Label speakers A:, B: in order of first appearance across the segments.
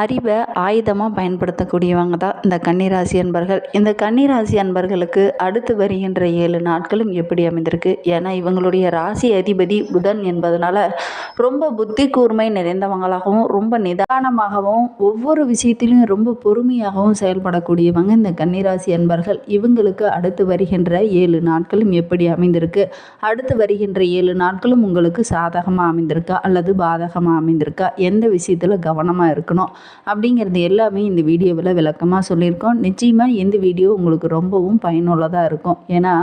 A: அறிவை ஆயுதமாக பயன்படுத்தக்கூடியவங்க தான் இந்த கன்னிராசி அன்பர்கள். இந்த கன்னிராசி அன்பர்களுக்கு அடுத்து வருகின்ற ஏழு நாட்களும் எப்படி அமைந்திருக்கு? ஏன்னா இவங்களுடைய ராசி அதிபதி புதன் என்பதனால ரொம்ப புத்தி கூர்மை நிறைந்தவங்களாகவும் ரொம்ப நிதானமாகவும் ஒவ்வொரு விஷயத்திலும் ரொம்ப பொறுமையாகவும் செயல்படக்கூடியவங்க இந்த கன்னிராசி அன்பர்கள். இவங்களுக்கு அடுத்து வருகின்ற ஏழு நாட்களும் எப்படி அமைந்திருக்கு? அடுத்து வருகின்ற ஏழு நாட்களும் உங்களுக்கு சாதகமாக அமைந்திருக்கா? அல்லது பாதகமாக அமைந்திருக்கா? எந்த விஷயத்தில் கவனமாக இருக்கணும்? அப்படிங்கிறது எல்லாமே இந்த வீடியோவில் விளக்கமாக சொல்லியிருக்கோம். நிச்சயமாக இந்த வீடியோ உங்களுக்கு ரொம்பவும் பயனுள்ளதாக இருக்கும். ஏன்னா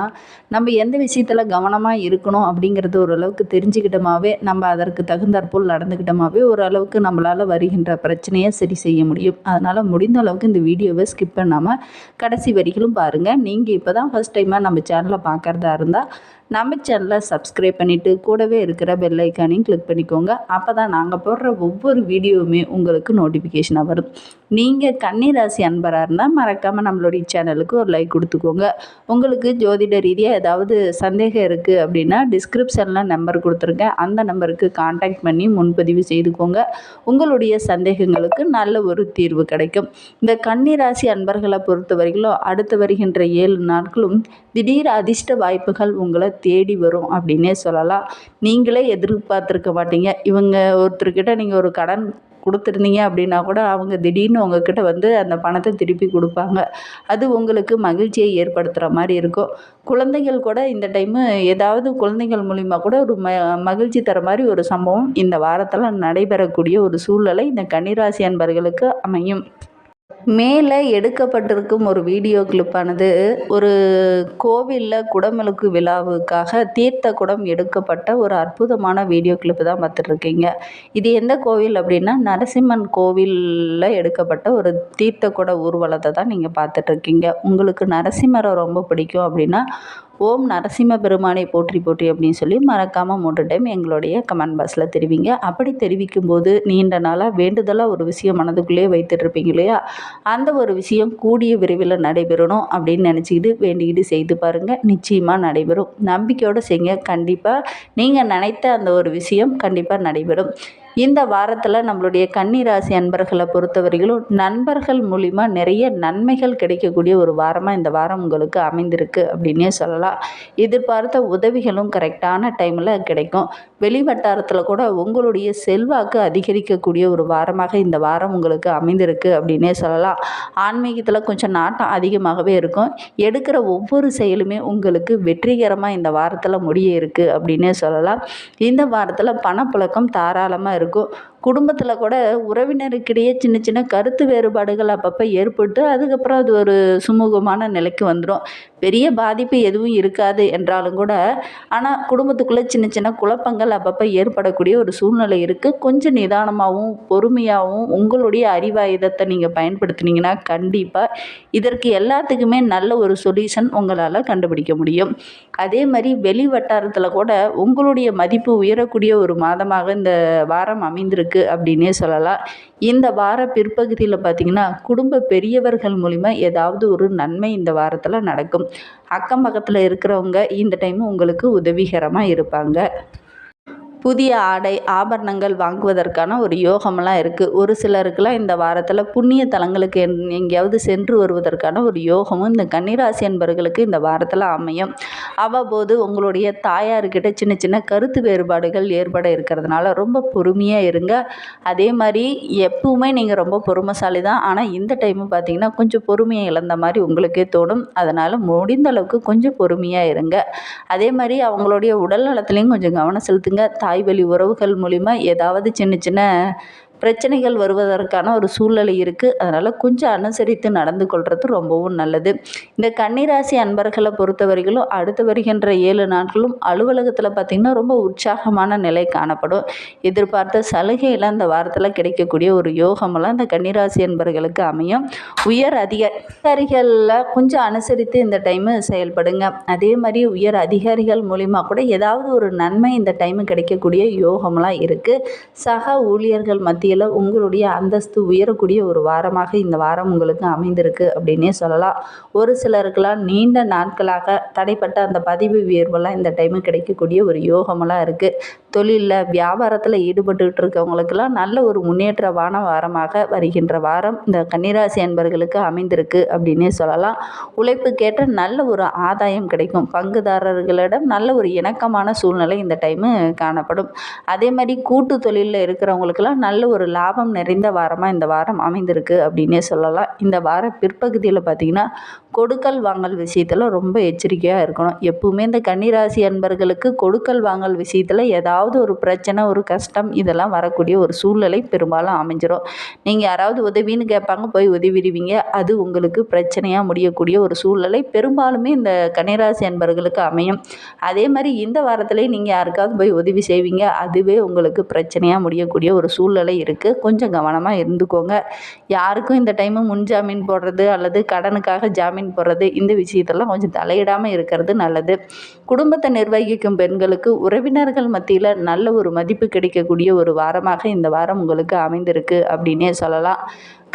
A: நம்ம எந்த விஷயத்தில் கவனமாக இருக்கணும் அப்படிங்கிறது ஓரளவுக்கு தெரிஞ்சுக்கிட்டோமாவே நம்ம அதற்கு தகுந்தாற்போல் நடந்துக்கிட்டோமாவே ஓரளவுக்கு நம்மளால் வருகின்ற பிரச்சனையை சரி செய்ய முடியும். அதனால் முடிந்த அளவுக்கு இந்த வீடியோவை ஸ்கிப் பண்ணாமல் கடைசி வரிகளும் பாருங்கள் நீங்கள் இப்போ தான் ஃபஸ்ட் டைமாக நம்ம சேனலை பார்க்குறதா இருந்தால் நம்ம சேனலை சப்ஸ்கிரைப் பண்ணிவிட்டு கூடவே இருக்கிற பெல் ஐக்கானையும் கிளிக் பண்ணிக்கோங்க. அப்போ தான் நாங்கள் போடுற ஒவ்வொரு வீடியோவுமே உங்களுக்கு நோட்டிஃபிகேஷனாக வரும். நீங்கள் கன்னிராசி அன்பராக இருந்தால் மறக்காமல் நம்மளுடைய சேனலுக்கு ஒரு லைக் கொடுத்துக்கோங்க. உங்களுக்கு ஜோதிட ரீதியாக ஏதாவது சந்தேகம் இருக்குது அப்படின்னா டிஸ்கிரிப்ஷனில் நம்பர் கொடுத்துருக்கேன் அந்த நம்பருக்கு காண்டாக்ட் பண்ணி முன்பதிவு செய்துக்கோங்க. உங்களுடைய சந்தேகங்களுக்கு நல்ல ஒரு தீர்வு கிடைக்கும். இந்த கன்னிராசி அன்பர்களை பொறுத்த வரைக்கும் அடுத்து வருகின்ற ஏழு நாட்களும் திடீர் அதிர்ஷ்ட வாய்ப்புகள் உங்களை தேடி வரும் அப்படின்னே சொல்லலாம். நீங்களே எதிர்பார்த்துருக்க மாட்டீங்க. இவங்க ஒருத்தர்கிட்ட நீங்கள் ஒரு கடன் கொடுத்துருந்தீங்க அப்படின்னா கூட அவங்க திடீர்னு உங்ககிட்ட வந்து அந்த பணத்தை திருப்பி கொடுப்பாங்க. அது உங்களுக்கு மகிழ்ச்சியை ஏற்படுத்துகிற மாதிரி இருக்கும். குழந்தைகள் கூட இந்த டைமு ஏதாவது குழந்தைகள் மூலிமா கூட ஒரு ம மகிழ்ச்சி தர மாதிரி ஒரு சம்பவம் இந்த வாரத்தில் நடைபெறக்கூடிய ஒரு சூழ்நிலை இந்த கன்னிராசி அன்பர்களுக்கு அமையும். மேலே எடுக்கப்பட்டிருக்கும் ஒரு வீடியோ கிளிப்பானது ஒரு கோவிலில் குடமுழுக்கு விழாவுக்காக தீர்த்த குடம் எடுக்கப்பட்ட ஒரு அற்புதமான வீடியோ கிளிப்பு தான் பார்த்துட்ருக்கீங்க. இது எந்த கோவில் அப்படின்னா நரசிம்மன் கோவிலில் எடுக்கப்பட்ட ஒரு தீர்த்த குட ஊர்வலத்தை தான் நீங்கள் பார்த்துட்ருக்கீங்க. உங்களுக்கு நரசிம்மரை ரொம்ப பிடிக்கும் அப்படின்னா ஓம் நரசிம்ம பெருமானை போற்றி போற்றி அப்படின்னு சொல்லி மறக்காமல் மூன்று டைம் எங்களுடைய கமெண்ட் பாக்ஸில் தெரிவிங்க. அப்படி தெரிவிக்கும் போது நீண்ட நாளாக வேண்டுதலாக ஒரு விஷயம் மனதுக்குள்ளேயே வைத்துட்ருப்பீங்க இல்லையா? அந்த ஒரு விஷயம் கூடிய விரைவில் நடைபெறணும் அப்படின்னு நினச்சிக்கிட்டு வேண்டிக்கிட்டு செய்து பாருங்கள் நிச்சயமாக நடைபெறும். நம்பிக்கையோடு செய்யுங்க. கண்டிப்பாக நீங்கள் நினைத்த அந்த ஒரு விஷயம் கண்டிப்பாக நடைபெறும். இந்த வாரத்தில் நம்மளுடைய கன்னிராசி அன்பர்களை பொறுத்தவரையிலும் நண்பர்கள் மூலிமா நிறைய நன்மைகள் கிடைக்கக்கூடிய ஒரு வாரமாக இந்த வாரம் உங்களுக்கு அமைந்திருக்கு அப்படின்னே சொல்லலாம். எதிர்பார்த்த உதவிகளும் கரெக்டான டைமில் கிடைக்கும். வெளி வட்டாரத்தில் கூட உங்களுடைய செல்வாக்கு அதிகரிக்கக்கூடிய ஒரு வாரமாக இந்த வாரம் உங்களுக்கு அமைந்திருக்கு அப்படின்னே சொல்லலாம். ஆன்மீகத்தில் கொஞ்சம் நாட்டம் அதிகமாகவே இருக்கும். எடுக்கிற ஒவ்வொரு செயலுமே உங்களுக்கு வெற்றிகரமாக இந்த வாரத்தில் முடிய இருக்குது அப்படின்னே சொல்லலாம். இந்த வாரத்தில் பணப்புழக்கம் தாராளமாக இருக்கும் குடும்பத்தில் கூட உறவினருக்கிடையே சின்ன சின்ன கருத்து வேறுபாடுகள் அப்பப்போ ஏற்பட்டு அதுக்கப்புறம் அது ஒரு சுமூகமான நிலைக்கு வந்துடும் பெரிய பாதிப்பு எதுவும் இருக்காது என்றாலும் கூட ஆனால் குடும்பத்துக்குள்ளே சின்ன சின்ன குழப்பங்கள் அப்பப்போ ஏற்படக்கூடிய ஒரு சூழ்நிலை இருக்குது கொஞ்சம் நிதானமாகவும் பொறுமையாகவும் உங்களுடைய அறிவாயுதத்தை நீங்கள் பயன்படுத்தினீங்கன்னா கண்டிப்பாக இதற்கு எல்லாத்துக்குமே நல்ல ஒரு சொல்யூஷன் உங்களால் கண்டுபிடிக்க முடியும். அதே மாதிரி வெளி வட்டாரத்தில் கூட உங்களுடைய மதிப்பு உயரக்கூடிய ஒரு மாதமாக இந்த வாரம் அமைந்திருக்கு. இருக்குது அப்படின்னே சொல்லலாம். இந்த வார பிற்பகுதியில் பார்த்திங்கன்னா குடும்ப பெரியவர்கள் மூலிமா ஏதாவது ஒரு நன்மை இந்த வாரத்தில் நடக்கும். அக்கம் பக்கத்தில் இருக்கிறவங்க இந்த டைம் உங்களுக்கு உதவிகரமாக இருப்பாங்க. புதிய ஆடை ஆபரணங்கள் வாங்குவதற்கான ஒரு யோகமெல்லாம் இருக்குது ஒரு சிலருக்கெல்லாம் இந்த வாரத்தில் புண்ணிய தலங்களுக்கு எங்கேயாவது சென்று வருவதற்கான ஒரு யோகமும் இந்த கன்னிராசி என்பவர்களுக்கு இந்த வாரத்தில் அமையும். அவ்வப்போது உங்களுடைய தாயார்கிட்ட சின்ன சின்ன கருத்து வேறுபாடுகள் ஏற்பட இருக்கிறதுனால ரொம்ப பொறுமையாக இருங்க. அதே மாதிரி எப்பவுமே நீங்கள் ரொம்ப பொறுமைசாலி தான் ஆனால் இந்த டைமு பார்த்தீங்கன்னா கொஞ்சம் பொறுமையை இழந்த மாதிரி உங்களுக்கே தோணும். அதனால் முடிந்த அளவுக்கு கொஞ்சம் பொறுமையாக இருங்க. அதே மாதிரி அவங்களுடைய உடல் நலத்துலேயும் கொஞ்சம் கவனம் செலுத்துங்க. தாய் வழி உறவுகள் மூலிமா ஏதாவது சின்ன சின்ன பிரச்சனைகள் வருவதற்கான ஒரு சூழ்நிலை இருக்குது அதனால் கொஞ்சம் அனுசரித்து நடந்து கொள்வது ரொம்பவும் நல்லது. இந்த கன்னிராசி அன்பர்களை பொறுத்தவரைகளும் அடுத்து வருகின்ற ஏழு நாட்களும் அலுவலகத்தில் பார்த்திங்கன்னா ரொம்ப உற்சாகமான நிலை காணப்படும். எதிர்பார்த்த சலுகையெல்லாம் இந்த வாரத்தில் கிடைக்கக்கூடிய ஒரு யோகமெல்லாம் இந்த கன்னிராசி அன்பர்களுக்கு அமையும். உயர் அதிகாரிகளில் கொஞ்சம் அனுசரித்து இந்த டைமு செயல்படுங்க. அதே மாதிரி உயர் அதிகாரிகள் மூலிமா கூட ஏதாவது ஒரு நன்மை இந்த டைமு கிடைக்கக்கூடிய யோகமெல்லாம் இருக்குது சக ஊழியர்கள் மத்திய வகையில் உங்களுடைய அந்தஸ்து உயரக்கூடிய ஒரு வாரமாக இந்த வாரம் உங்களுக்கு அமைந்திருக்கு அப்படின்னே சொல்லலாம். ஒரு சிலருக்கெல்லாம் நீண்ட நாட்களாக தடைப்பட்ட அந்த பதிவு உயர்வெல்லாம் இந்த டைமு கிடைக்கக்கூடிய ஒரு யோகமெல்லாம் இருக்குது தொழிலில் வியாபாரத்தில் ஈடுபட்டுக்கிட்டு இருக்கவங்களுக்கெல்லாம் நல்ல ஒரு முன்னேற்றமான வாரமாக வருகின்ற வாரம் இந்த கன்னிராசி அன்பர்களுக்கு அமைந்திருக்கு அப்படின்னே சொல்லலாம். உழைப்புக்கேற்ற நல்ல ஒரு ஆதாயம் கிடைக்கும். பங்குதாரர்களிடம் நல்ல ஒரு இணக்கமான சூழ்நிலை இந்த டைமு காணப்படும். அதே மாதிரி கூட்டு தொழிலில் இருக்கிறவங்களுக்கெல்லாம் நல்ல ஒரு ஒரு லாபம் நிறைந்த வாரமாக இந்த வாரம் அமைந்திருக்கு அப்படின்னே சொல்லலாம். இந்த வார பிற்பகுதியில் பார்த்திங்கன்னா கொடுக்கல் வாங்கல் விஷயத்தில் ரொம்ப எச்சரிக்கையாக இருக்கணும். எப்பவுமே இந்த கன்னிராசி அன்பர்களுக்கு கொடுக்கல் வாங்கல் விஷயத்தில் ஏதாவது ஒரு பிரச்சனை ஒரு கஷ்டம் இதெல்லாம் வரக்கூடிய ஒரு சூழ்நிலை பெரும்பாலும் அமைஞ்சிரும். நீங்கள் யாராவது உதவின்னு கேட்பாங்க போய் உதவிடுவீங்க அது உங்களுக்கு பிரச்சனையாக முடியக்கூடிய ஒரு சூழ்நிலை பெரும்பாலுமே இந்த கன்னிராசி அன்பர்களுக்கு அமையும். அதே மாதிரி இந்த வாரத்திலே நீங்கள் யாருக்காவது போய் உதவி செய்வீங்க அதுவே உங்களுக்கு பிரச்சனையாக முடியக்கூடிய ஒரு சூழ்நிலை இருக்குது கொஞ்சம் கவனமாக இருந்துக்கோங்க. யாருக்கும் இந்த டைமு முன்ஜாமீன் போடுறது அல்லது கடனுக்காக ஜாமீன் போடுறது இந்த விஷயத்தெல்லாம் கொஞ்சம் தலையிடாமல் இருக்கிறது நல்லது. குடும்பத்தை நிர்வகிக்கும் பெண்களுக்கு உறவினர்கள் மத்தியில் நல்ல ஒரு மதிப்பு கிடைக்கக்கூடிய ஒரு வாரமாக இந்த வாரம் உங்களுக்கு அமைந்திருக்கு அப்படின்னே சொல்லலாம்.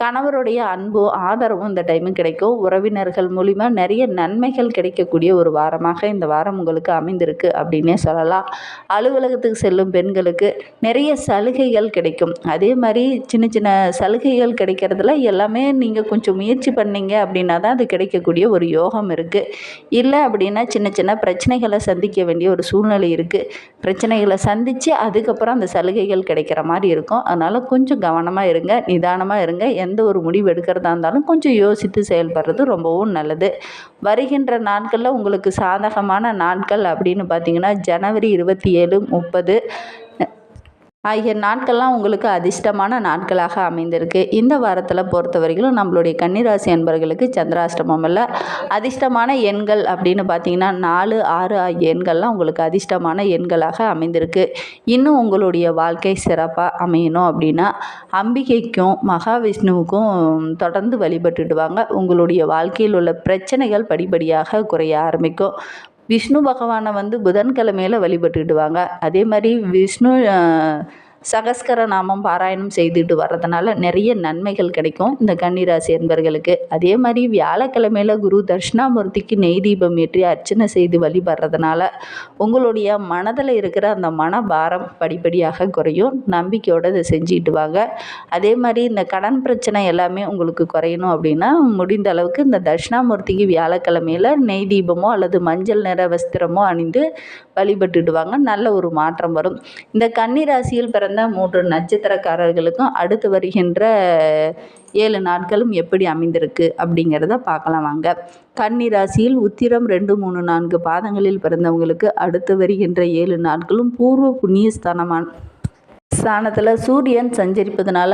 A: கணவருடைய அன்பும் ஆதரவும் இந்த டைமு கிடைக்கும். உறவினர்கள் மூலிமா நிறைய நன்மைகள் கிடைக்கக்கூடிய ஒரு வாரமாக இந்த வாரம் உங்களுக்கு அமைந்திருக்கு அப்படின்னே சொல்லலாம். அலுவலகத்துக்கு செல்லும் பெண்களுக்கு நிறைய சலுகைகள் கிடைக்கும். அதே மாதிரி சின்ன சின்ன சலுகைகள் கிடைக்கிறதுல எல்லாமே நீங்கள் கொஞ்சம் முயற்சி பண்ணீங்க அப்படின்னா தான் அது கிடைக்கக்கூடிய ஒரு யோகம் இருக்குது இல்லை அப்படின்னா சின்ன சின்ன பிரச்சனைகளை சந்திக்க வேண்டிய ஒரு சூழ்நிலை இருக்குது பிரச்சனைகளை சந்தித்து அதுக்கப்புறம் அந்த சலுகைகள் கிடைக்கிற மாதிரி இருக்கும். அதனால் கொஞ்சம் கவனமாக இருங்க நிதானமாக இருங்க. எந்த ஒரு முடிவு எடுக்கிறதா இருந்தாலும் கொஞ்சம் யோசித்து செயல்படுறது ரொம்பவும் நல்லது. வருகின்ற நாட்களில் உங்களுக்கு சாதகமான நாட்கள் அப்படின்னு பார்த்தீங்கன்னா ஜனவரி இருபத்தி ஏழு முப்பது ஆகிய நாட்கள்லாம் உங்களுக்கு அதிர்ஷ்டமான நாட்களாக அமைந்திருக்கு. இந்த வாரத்தில் பொறுத்த வரைக்கும் நம்மளுடைய கன்னிராசி அன்பர்களுக்கு சந்திராஷ்டமம் இல்லை அதிர்ஷ்டமான எண்கள் அப்படின்னு பார்த்தீங்கன்னா நாலு ஆறு ஆகிய எண்கள்லாம் உங்களுக்கு அதிர்ஷ்டமான எண்களாக அமைந்திருக்கு. இன்னும் உங்களுடைய வாழ்க்கை சிறப்பாக அமையணும் அப்படின்னா அம்பிகைக்கும் மகாவிஷ்ணுவுக்கும் தொடர்ந்து வழிபட்டுடுவாங்க உங்களுடைய வாழ்க்கையில் உள்ள பிரச்சனைகள் படிப்படியாக குறைய ஆரம்பிக்கும். விஷ்ணு பகவானை வந்து புதன்கிழமையில வழிபட்டுக்கிடுவாங்க அதே மாதிரி விஷ்ணு சகஸ்கர நாமம் பாராயணம் செய்துட்டு வர்றதுனால நிறைய நன்மைகள் கிடைக்கும் இந்த கன்னிராசி என்பர்களுக்கு. அதே மாதிரி வியாழக்கிழமையில் குரு தட்சிணாமூர்த்திக்கு நெய் தீபம் ஏற்றி அர்ச்சனை செய்து வழிபடுறதுனால உங்களுடைய மனதில் இருக்கிற அந்த மன பாரம் படிப்படியாக குறையும். நம்பிக்கையோடு இதை செஞ்சுட்டு வாங்க. அதே மாதிரி இந்த கடன் பிரச்சனை எல்லாமே உங்களுக்கு குறையணும் அப்படின்னா முடிந்த அளவுக்கு இந்த தட்சிணாமூர்த்திக்கு வியாழக்கிழமையில் நெய் தீபமோ அல்லது மஞ்சள் நிற வஸ்திரமோ அணிந்து வழிபட்டுடுவாங்க நல்ல ஒரு மாற்றம் வரும். இந்த கன்னிராசியில் பிறந்த பிறந்த மூன்று நட்சத்திரக்காரர்களுக்கும் அடுத்து வருகின்ற ஏழு நாட்களும் எப்படி அமைந்திருக்கு அப்படிங்கிறத பார்க்கலாம் வாங்க. கன்னி ராசியில் உத்திரம் ரெண்டு மூணு நான்கு பாதங்களில் பிறந்தவங்களுக்கு அடுத்து வருகின்ற ஏழு நாட்களும் பூர்வ புண்ணிய ஸ்தானமான ஸ்தானத்தில் சூரியன் சஞ்சரிப்பதனால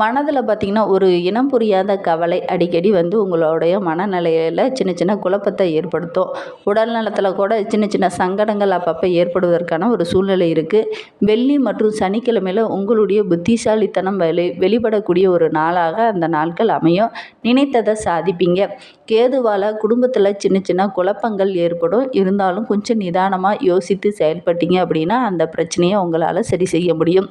A: மனதில் பார்த்திங்கன்னா ஒரு இனம் புரியாத கவலை அடிக்கடி வந்து உங்களுடைய மனநிலையில் சின்ன சின்ன குழப்பத்தை ஏற்படுத்தும். உடல் நலத்தில் கூட சின்ன சின்ன சங்கடங்கள் அப்பப்போ ஏற்படுவதற்கான ஒரு சூழ்நிலை இருக்குது வெள்ளி மற்றும் சனிக்கிழமையில் உங்களுடைய புத்திசாலித்தனம் வெளி வெளிப்படக்கூடிய ஒரு நாளாக அந்த நாட்கள் அமையும். நினைத்ததை சாதிப்பீங்க. கேதுவால் குடும்பத்தில் சின்ன சின்ன குழப்பங்கள் ஏற்படும். இருந்தாலும் கொஞ்சம் நிதானமாக யோசித்து செயல்பட்டீங்க அப்படின்னா அந்த பிரச்சனையை உங்களால் சரி செய்ய முடியும்.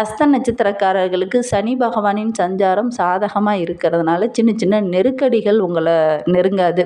A: அஸ்த நட்சத்திரக்காரர்களுக்கு சனி பகவானின் சஞ்சாரம் சாதகமாக இருக்கிறதுனால சின்ன சின்ன நெருக்கடிகள் உங்களை நெருங்காது.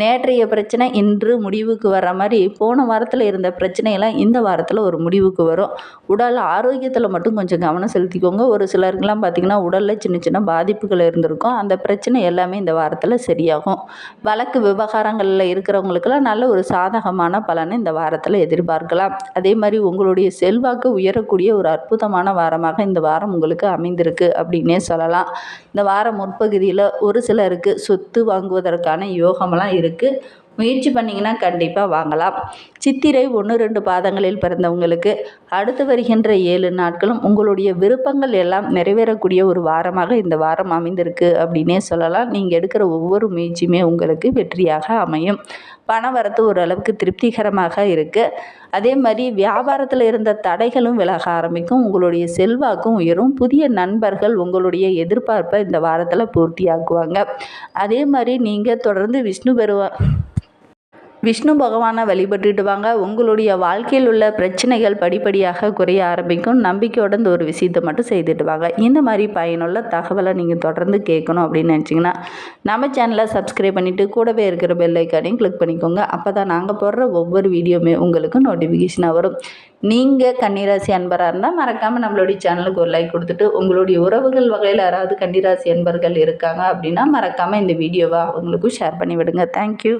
A: நேற்றைய பிரச்சனை இன்று முடிவுக்கு வர்ற மாதிரி போன வாரத்தில் இருந்த பிரச்சனையெல்லாம் இந்த வாரத்தில் ஒரு முடிவுக்கு வரும். உடல் ஆரோக்கியத்தில் மட்டும் கொஞ்சம் கவனம் செலுத்திக்கோங்க. ஒரு சிலருக்கெல்லாம் பார்த்திங்கன்னா உடலில் சின்ன சின்ன பாதிப்புகள் இருந்திருக்கும். அந்த பிரச்சனை எல்லாமே இந்த வாரத்தில் சரியாகும். வழக்கு விவகாரங்களில் இருக்கிறவங்களுக்கெல்லாம் நல்ல ஒரு சாதகமான பலனை இந்த வாரத்தில் எதிர்பார்க்கலாம். அதே மாதிரி உங்களுடைய செல்வாக்கு உயரக்கூடிய ஒரு அற்புதமான வாரமாக இந்த வாரம் உங்களுக்கு அமைந்திருக்கு அப்படின்னே சொல்லலாம். இந்த வாரம் முற்பகுதியில் ஒரு சிலருக்கு சொத்து வாங்குவதற்கான யோகமெல்லாம் இருக்குது முயற்சி பண்ணிங்கன்னா கண்டிப்பாக வாங்கலாம். சித்திரை ஒன்று ரெண்டு பாதங்களில் பிறந்தவங்களுக்கு அடுத்து வருகின்ற ஏழு நாட்களும் உங்களுடைய விருப்பங்கள் எல்லாம் நிறைவேறக்கூடிய ஒரு வாரமாக இந்த வாரம் அமைந்திருக்கு அப்படின்னே சொல்லலாம். நீங்கள் எடுக்கிற ஒவ்வொரு முயற்சியுமே உங்களுக்கு வெற்றியாக அமையும். பண வரத்து ஓரளவுக்கு திருப்திகரமாக இருக்குது அதே மாதிரி வியாபாரத்தில் இருந்த தடைகளும் விலக ஆரம்பிக்கும். உங்களுடைய செல்வாக்கும் உயரும். புதிய நண்பர்கள் உங்களுடைய எதிர்பார்ப்பை இந்த வாரத்தில் பூர்த்தியாக்குவாங்க. அதே மாதிரி நீங்கள் தொடர்ந்து விஷ்ணு பெருவா விஷ்ணு பகவானை வழிபட்டுட்டு வாங்க. உங்களுடைய வாழ்க்கையில் உள்ள பிரச்சனைகள் படிப்படியாக குறைய ஆரம்பிக்கும். நம்பிக்கையோட இந்த ஒரு விஷயத்தை மட்டும் செய்துட்டு வாங்க. இந்த மாதிரி பயனுள்ள தகவலை நீங்கள் தொடர்ந்து கேட்கணும் அப்படின்னு நினச்சிங்கன்னா நம்ம சேனலை சப்ஸ்கிரைப் பண்ணிவிட்டு கூடவே இருக்கிற பெல் ஐக்கானையும் கிளிக் பண்ணிக்கோங்க. அப்போ தான் நாங்கள் போடுற ஒவ்வொரு வீடியோவுமே உங்களுக்கு நோட்டிஃபிகேஷனாக வரும். நீங்கள் கன்னிராசி அன்பராக இருந்தால் மறக்காமல் நம்மளுடைய சேனலுக்கு ஒரு லைக் கொடுத்துட்டு உங்களுடைய உறவுகள் வகையில் யாராவது கன்னிராசி அன்பர்கள் இருக்காங்க அப்படின்னா மறக்காமல் இந்த வீடியோவை அவங்களுக்கும் ஷேர் பண்ணி விடுங்க தேங்க்யூ